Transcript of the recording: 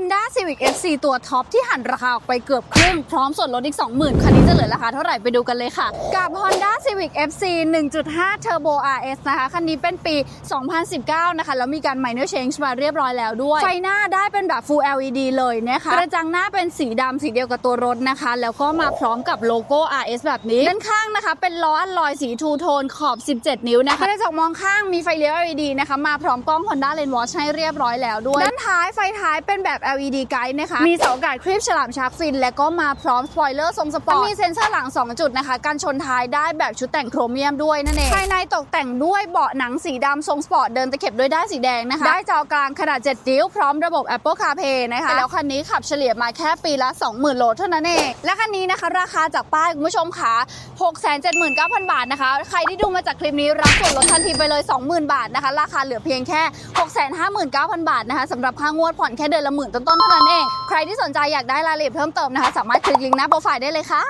Honda Civic FC ตัวท็อปที่หันราคาออกไปเกือบครึ่งพร้อมส่วนลดอีก 20,000 คันนี้จะเหลือราคาเท่าไหร่ไปดูกันเลยค่ะ กับ Honda Civic FC 1.5 Turbo RS นะคะ คันนี้เป็นปี 2019 นะคะ แล้วมีการ minor change มาเรียบร้อยแล้วด้วย ไฟหน้าได้เป็นแบบ full LED เลยนะคะ กระจังหน้าเป็นสีดำสีเดียวกับตัวรถนะคะ แล้วก็มาพร้อมกับโลโก้ RS แบบนี้ ด้านข้างนะคะเป็นล้ออัลลอยสีทูโทนขอบ 17 นิ้วนะคะกระจกมองข้างมีไฟเลี้ยว LED นะคะ มาพร้อมกล้อง Honda Lane Watch ให้เรียบร้อยแล้วด้วย ด้านท้ายไฟท้ายเป็นแบบ LED guide นะคะ มีเสาอากาศคลิปฉลามชาร์กฟิน และก็มาพร้อมสปอยเลอร์ทรงสปอร์ตมีเซ็นเซอร์หลัง 2 จุดนะคะกันชนท้ายได้แบบชุดแต่งโครเมียมด้วยนั่นเองภายในตกแต่งด้วยเบาะหนังสีดำทรงสปอร์ตเดินตะเข็บด้วยด้านสีแดงนะคะ ได้จอกลางขนาด 7 นิ้ว พร้อมระบบ Apple CarPlay นะคะแล้วคันนี้ขับเฉลี่ยมาแค่ปีละ 20,000 โลเท่านั้นเอง และคันนี้นะคะ ราคาจากป้ายคุณผู้ชมค่ะ679,000 บาทนะคะ ใครที่ดูมาจากคลิปนี้รับส่วนลดทันทีไปเลย 20,000 บาทนะคะ ราคาเหลือเพียงแค่ 659,000 บาทนะคะสำหรับค่างวดผ่อนแค่เดือนละหมื่นต้นๆเท่านั้นเอง ใครที่สนใจอยากได้รายละเอียดเพิ่มเติมนะคะ สามารถคลิกลิงก์หน้าโปรไฟล์ได้เลยค่ะ